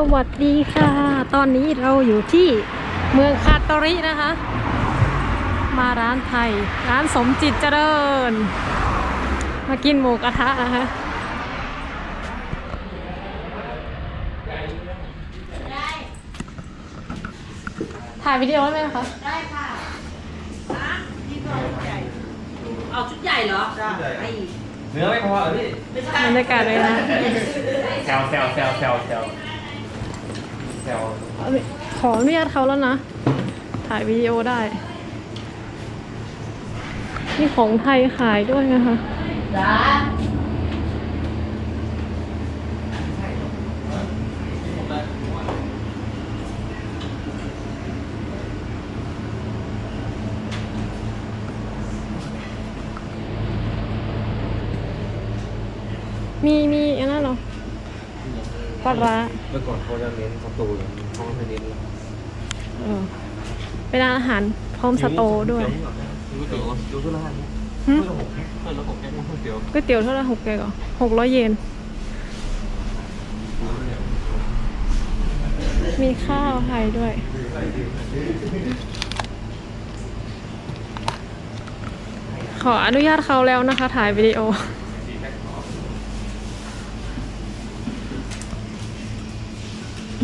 สวัสดีค่ะ ตอนนี้เราอยู่ที่เมืองคาโตรินะคะ มาร้านไทย ร้านสมจิตเจริญ มากินหมูกระทะนะคะถ่ายวิดีโอได้ไหมคะ ได้ค่ะนะนี่ก็ชุดใหญ่ เอาชุดใหญ่เหรอไอ้เนื้อไม่พอเหรอพี่ไม่ใช่บรรยากาศเลยนะแซวแซวแซวแซวแซวแซว ขออนุญาตเขาแล้วนะ ถ่ายวิดีโอได้มีของไทยขายด้วยนะคะมีมีอันนั้นเหรอปลาร้า เมื่อก่อนเขาจะเน้นสตูเลยเขาไม่เน้นแล้วเออเป็นร้านอาหารพร้อมสโตด้วยดูเตี๋ยวดูทุเรศเนี่ยหึเพื่อนผมเพื่อนแล้วผมแก้ก๋วยเตี๋ยวก๋วยเตี๋ยวเท่าไหร่หกเกเหรอหกร้อยเยน มีข้าวไทยด้วย ขออนุญาตเขาแล้วนะคะ ถ่ายวิดีโอ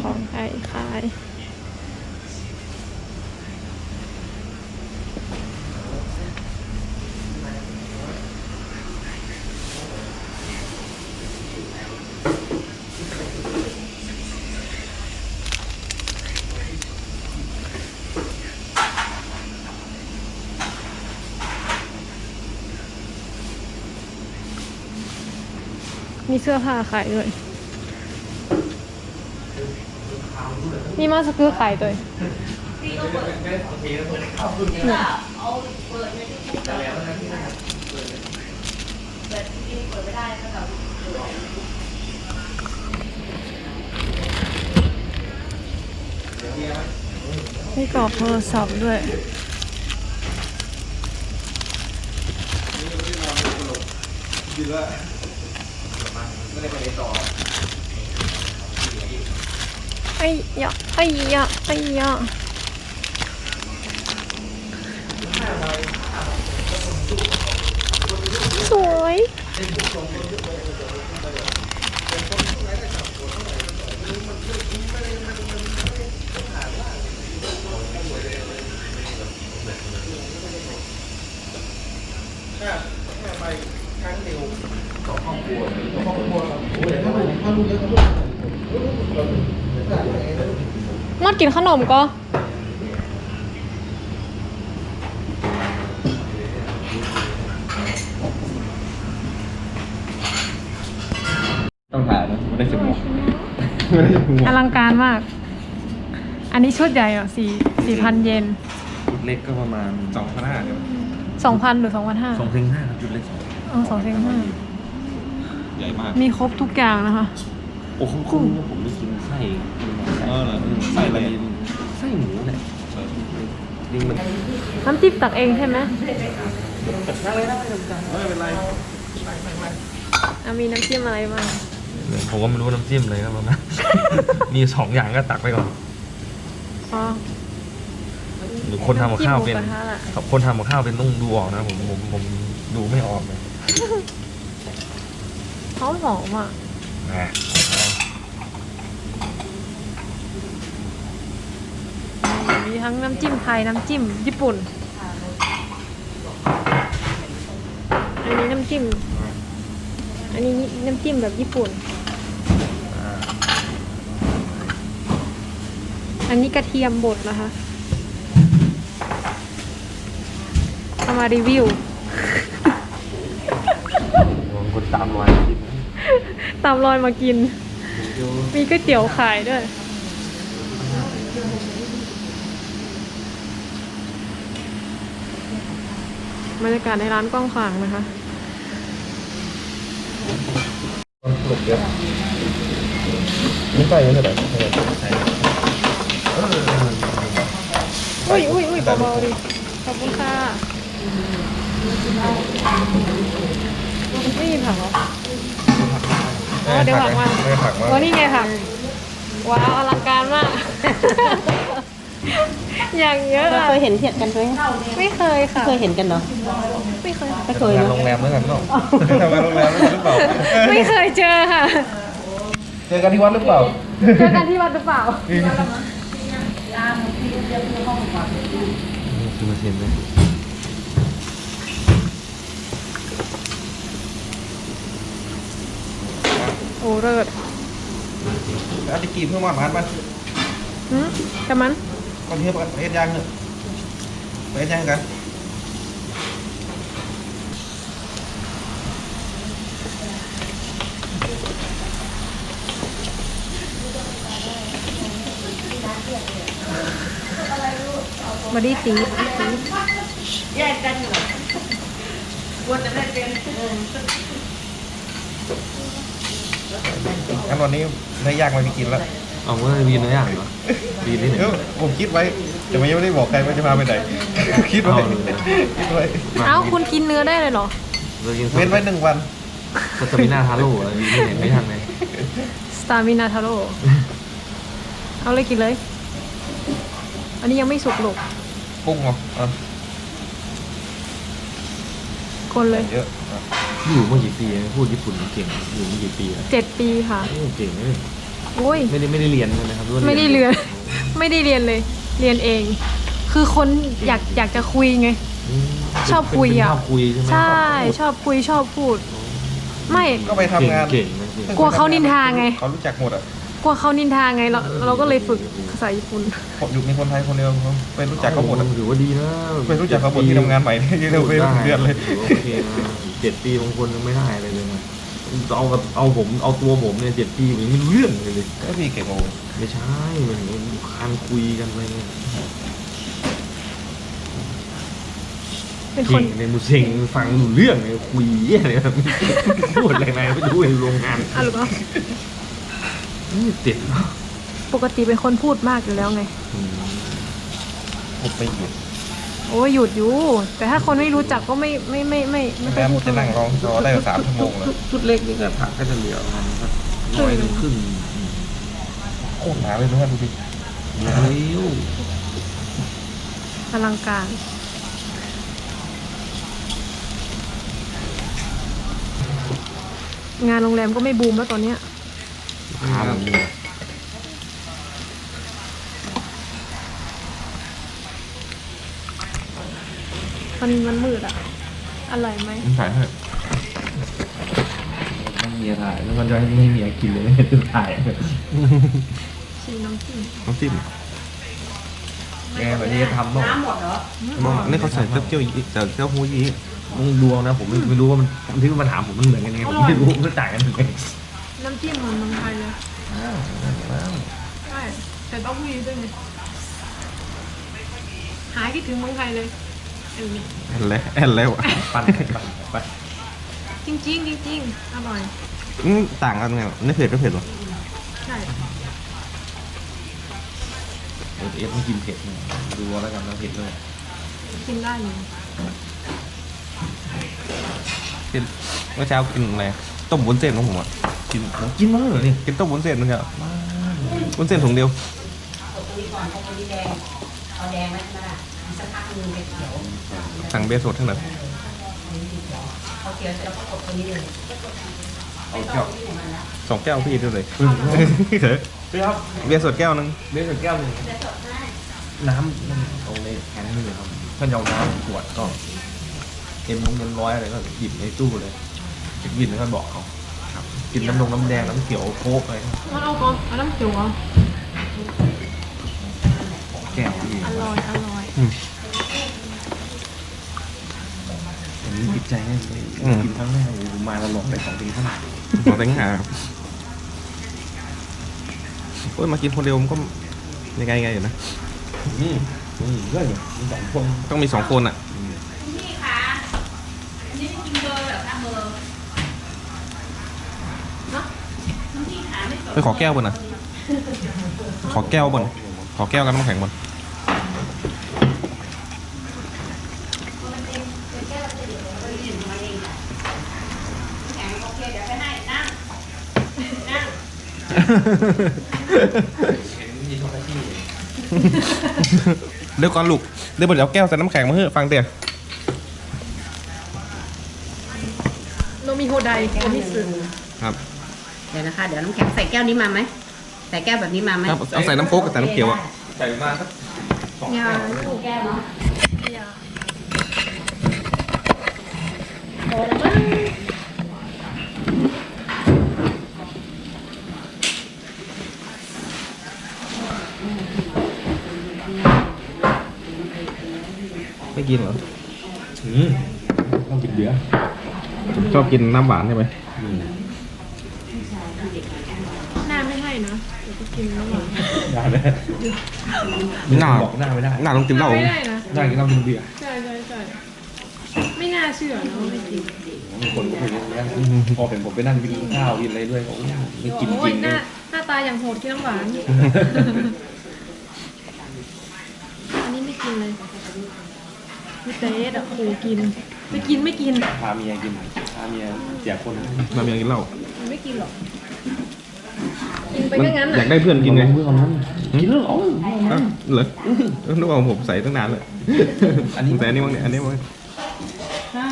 ของ ไทยขายมีเสื้อผ้าขายด้วย มีมาสกือขายด้วยเอาเปิดในที่พูดเปิดที่นี่เปิดไม่ได้ก็แบบมีกรอบโทรศัพท์ด้วยไอ้ยะไอ้ ยะไอ้ยะสวย มอดกินขนมก็ ต้องถ่ายนะไม่ได้สิบโมงไม่ได้สิบโมงอลังการมาก อันนี้ชุดใหญ่เหรอสี่สี่พันเยนจุดเล็กก็ประมาณสองพันห้าครับสองพันหรือสองพันห้าสองถึงห้าครับจุดเล็กสองเออสองเซนห้าใหญ่มาก มีครบทุกอย่างนะคะ โอ้โหกุ้งผมไม่กินไส้เออเหรอไส้อะไรไส้หมูแหละจริงมันน้ำจิ้มตักเองใช่ไหมนั่งเลยนะไม่เป็นไรอะมีน้ำจิ้มอะไรบ้างผมก็ไม่รู้น้ำจิ้มเลยครับผมนะ มีสองอย่างก็ตักไปก่อนอ๋อหรือคนทำกับข้าวเป็นน้ำจิ้มหมูกระทะล่ะครับคนทำกับข้าวเป็นต้องดูออกนะผมผมผมดูไม่ออกเลยหอมหอมอะ อะ มีทั้งน้ำจิ้มไทยน้ำจิ้มญี่ปุ่น อันนี้น้ำจิ้ม อันนี้น้ำจิ้มแบบญี่ปุ่นอ่าอันนี้กระเทียมบดนะคะเอามารีวิวบางคนตามรอยกินตามรอยมากิน มีก๋วยเตี๋ยวขายด้วย บรรยากาศในร้านกว้างขวางนะคะหลบเยอะไม่ใส่เยอะเท่าไหร่อุ้ยอุ้ยอุ้ยเบาๆดิขอบคุณค่ะไม่มีผักเหรออ๋อเดี๋ยวผักมาไม่ผักมาอ๋อนี่ไงผักว้าวอลังการมาก อย่างเยอะอะเคยเห็นเทียดกันไหมไม่เคยค่ะ เคยเห็นกันเหรอไม่เคย ไม่เคยงานเนโรอะงแรมแล้วกันเนาะทำงานโรงแรมแล้วกันหรือเปล่าไม่เคยเจอค่ะ เจอกันที่วัดหรือเปล่าเจอกันที่วัดหรือเปล่าคือมาเซ็นเลยโอ้เลิศแล้วตะกี้เพิ่งมาบ้านมัน หืมกับมัน ก่อนที่จะเฮ็ดย่างเนอะไปเฮ็ดย่างกันมาดีตีแยกกันเหรอควรจะได้เป็นงั้นวันนี้เนื้อย่างมาไปกินแล้ว เอาว่าวีเนื้อย่างเหรอวีนี่เนี่ยเดี๋ยวผมคิดไว้ แต่มันยังไม่ได้บอกใครว่าจะพาไปไหน คิดไว้ เอาเลย คิดไว้เอ้าคุณกินเนื้อได้เลยเหรอ เรากินเว้นไว้หนึ่งวัน สตามินาทาโร่อะไรวีนี่เนี่ยไม่ทางไหนสตาร์มินาทาโร่ เอาเลยกินเลย อันนี้ยังไม่สุกหรอกกุ้งเหรออะคนเลยเยอะอะอยู่มากี่ปีพูดญี่ปุ่นเก่งอยู่มากี่ปีแล้วเจ็ดปีค่ะโอ้เก่งเลยโอ้ย ไม่ได้ไม่ได้เรียนเลยนะครับหรือว่าไม่ได้เรียน ไม่ได้เรียนเลย เรียนเอง คือคนอยากอยากจะคุยไงมชอบคุยอะเป็นชอบคุยใช่ไหมใช่ ชอบคุยชอบพูด ไม่ ก็ไปทำงานเก่งนะเก่งกลัวเขานินทาไง เขารู้จักหมดอะกลัวเขานินทาไงเราเราก็เลยฝึกภาษาญี่ปุ่น ผมอยู่มีคนไทยคนเดียวเขาไปรู้จักเขาหมดอะถือว่าดีนะไปรู้จักเขาหมดที่ทำงานใหม่ที่เราไปเดือนเลยถือว่าโอเคนะเจ็ดปีบางคนยังไม่ได้อะไรเลยนะ เอากับเอาผมเอาตัวผมเนี่ยเจ็ดปีผมยังไม่รู้เรื่องเลยเลยก็พี่เก่งโอ้ไม่ใช่มันการคุยกันอะไรเงี้ยเป็นคเก่นงในมูเซ็งฟังรู้เรื่องเลยคุยอะไรแบบพูดอะไรไหนไปดูในโรงงานอะหรือเปล่านี่ติดปกติเป็นคนพูดมากอยู่แล้วไงอืมผมไปหยุดโอ้ยหยุดอยู่ แต่ถ้าคนไม่รู้จักก็ไม่ไม่ไม่ไม่ไม่ค่อยแม่พูดจะเท่าไหนั่ร่งร้องจอได้สามชั่วโมงเลยชุดเล็กนี่ก็ผักก็จะเหลือประมาณสักร้อยหนึ่งครึ่งอืมโคตรหนาเลยเพื่อนดูดิเร็วอลังการงานโรงแรมก็ไม่บูมแล้วตอนเนี้ย ขาแบบนี้ มันมันมืดอะ อร่อยไหมผมถ่ายให้ต้องเมียถ่ายแล้วมันจะไม่เมียกินเลยต้องถ่ายชิมน้ำจิ้มน้ำจิ้มแกแบบนี้ทำบ้างน้ำหมดเหรอนี่เขาใส่เต้าเจี้ยวยีแต่เต้าหู้ยีมึงดูเอานะ ผมไม่ไม่รู้ว่ามันที่มันถามผมมันเหมือนกันยังไงผมไม่รู้มันต่างกันยังไงน้ำจิ้มเหมือนเมืองไทยเลยใช่แต่ต้องมีด้วยไงหายคิดถึงเมืองไทยเลย เออแอนแล้วแอนแล้วอะปั่นปั่นไปจริงจริงๆจริงๆอร่อย อืมต่างกันไงไม่เผ็ดก็เผ็ดหรอใช่ เออเอฟต้องกินเผ็ดหน่อยดูเอาแล้วกันนะเผ็ดเลยกินได้เลยกินเมื่อเช้ากินอะไรต้มวุ้นเส้นของผมอะกินกินมั้งเหรอเนี่ยกินต้มวุ้นเส้นนึงอะวุ้นเส้นถุงเดียวเอาแดงไหมมาสักพักนึงเขียว สั่งเบียร์สดทั้งนั้นเอาเขียวเสร็จแล้วก็กดตัวนี้เลยเอาแก้วสองแก้วพี่ด้วยเลยอืมเถอะครับเบียร์สดแก้วนึงเบสแก้วหนึ่งน้ำน้ำเอาในแทนนี่เลยครับถ้าจะเอาน้ำขวดก็เอ็มลงเงินร้อยอะไรก็หยิบในตู้เลยหยิบแล้วก็บอกเขาครับกินน้ำนงน้ำแดงน้ำเขียวโค้กอะไรมันเอาก่อนเอาน้ำจิ๋วเหรอแก้วนี่อร่อยอร่อย อั นนี้ติดใจแน่เลยกินครั้งแรกโอ้โหมาตลอดไปของดีขนาดของแต่งหาโอ้ยมากินคนเดียวมันก็ยังไงไงอยู่นะ นี่นี่เพื่อนมีสองคนต้องมีสองคนอะนี่ค่ะอันนี้กินเบอร์แบบน้ำเบอร์เนาะพี่ขาไม่สดไปขอแก้วบนอะขอแก้วบน ขอแก้วกับน้ำแข็งบน แข็งโอ เคเดี๋ยวไปให้นั่งนั่งเดี๋ยวก่อนลูกเดี๋ยวเดี๋ยวแก้วใส่น้ำแข็งมาเฮ้ฟังเดี๋ยวโนมิโฮไดโอมิสึครับเดี๋ยวนะคะ เดี๋ยวน้ำแข็งใส่แก้วนี้มาไหมใส่แก้วแบบนี้มาไหมครับเอาใส่น้ำโค้กกับใส่น้ำเขียวอะใส่มาสักยาแก้วเนาะยาพอแล้วมั้ง ไม่กินเหรออืมต้องกินเบียร์ชอบกินน้ำหวานใช่ไหมอืมหน้าไม่ให้นะเดี๋ยวจะกินแล้วหวานได้เลยหน้าบอกหน้าไม่ได้หน้าต้องกินเหล้าไม่ได้นะหน้ากินเหล้ากินเบียร์ใช่ใช่ใช่ไม่น่าเชื่อนะว่าไม่กินมีคนก็พูดอย่างนี้พอเห็นผมไปนั่งกินข้าวกินอะไรด้วยเขาไม่กินโอ้จยริงหเลน้ายหน้าตาอย่างโหดกินน้ำหวานอันนี้ไม่ กินเลยมิเตสอะโอ้โหกิน ไม่กินไม่กิน พาเมียกินพาเมียเสียคนน้ำยังกินเหล้ามันไม่กินหรอก กินไปก็งั้นอยากได้เพื่อนกินไงเมื่อนั้นกินแล้วเหรออ้าวเหรอเออนึกว่าผมใส่ตั้งนานเลยอันนี้ผมใส่อันนี้มั้งเนี่ยอันนี้มั้งใช่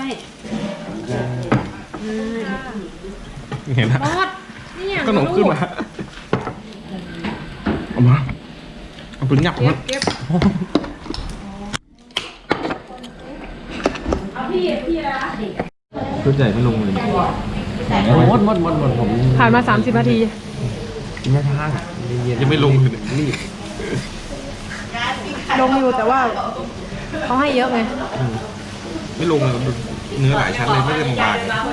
เห็นนะบอสนี่อย่างขนมขึ้นมาเอามาเอาปืนยับเก็มับนเก็บ ดใหญ่ไม่ลงเลยหมดหมดหมดหมดผมผ่านมา 30 นาที ไม่ทางเย็นยังไม่ลงเลยรีบลงอยู่แต่ว่าเขาให้เยอะไง ไม่ลงเลยเนื้อหลายชั้นเลยไม่ได้บาง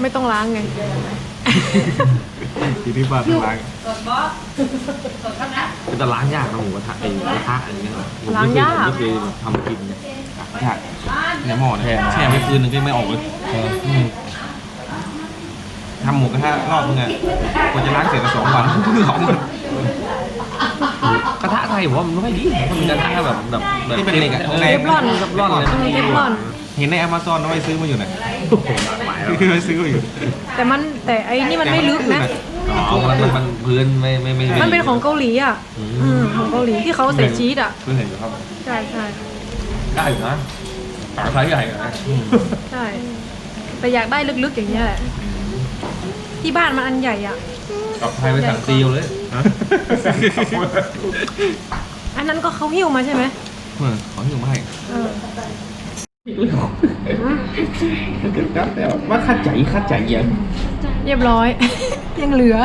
ไม่ต้องล้างไงๆ ทีที่บ้านล้างมันจะล้างยากนะหมูกระทะไอ้กระทะอะไรเงี้ยผมล้างยากไม่เคยทำกินยากเนี่ยหม้อเนี่ยแช่ไปคืนนึงก็ไม่ออกเลยมทำหมูกระทะรอบนึงอะกว่าจะล้างเสร็จก็สองวันสองวันกระทะไทยผมว่ามันไม่ค่อยดีมันเป็นกระทะแบบแบบแบบที่เป็นเหล็กอะข้างในเทฟลอนเทฟลอนเลยอืมเทฟลอนเห็นใน Amazon เอาไปซื้อมาอยู่ไหน ไปซื้อมาอยู่แต่มันแต่ไอ้นี่มันไม่ลึกนะ อ๋อมันมันมันพื้นไม่ไม่ไม่ไมันเป็นของเกาหลีอะ อืมของเกาหลีที่เขาใส่ชีสอะ เพิ่งเห็นอยู่ครับ ใช่ใช่ได้อยู่นะฝาไซส์ใหญ่อะนะใช่ แต่อยากได้ลึกๆอย่างเงี้ยแหละ ที่บ้านมันอันใหญ่อะกับไทยไปสั่งซีลเลยอันนั้นก็เขาหิ้วมาใช่ไหม เออขอที่ผมให้ เดี๋ยวแป๊บเดียวว่าค่าใจค่าใจเย็น เรียบร้อย ยังเหลือ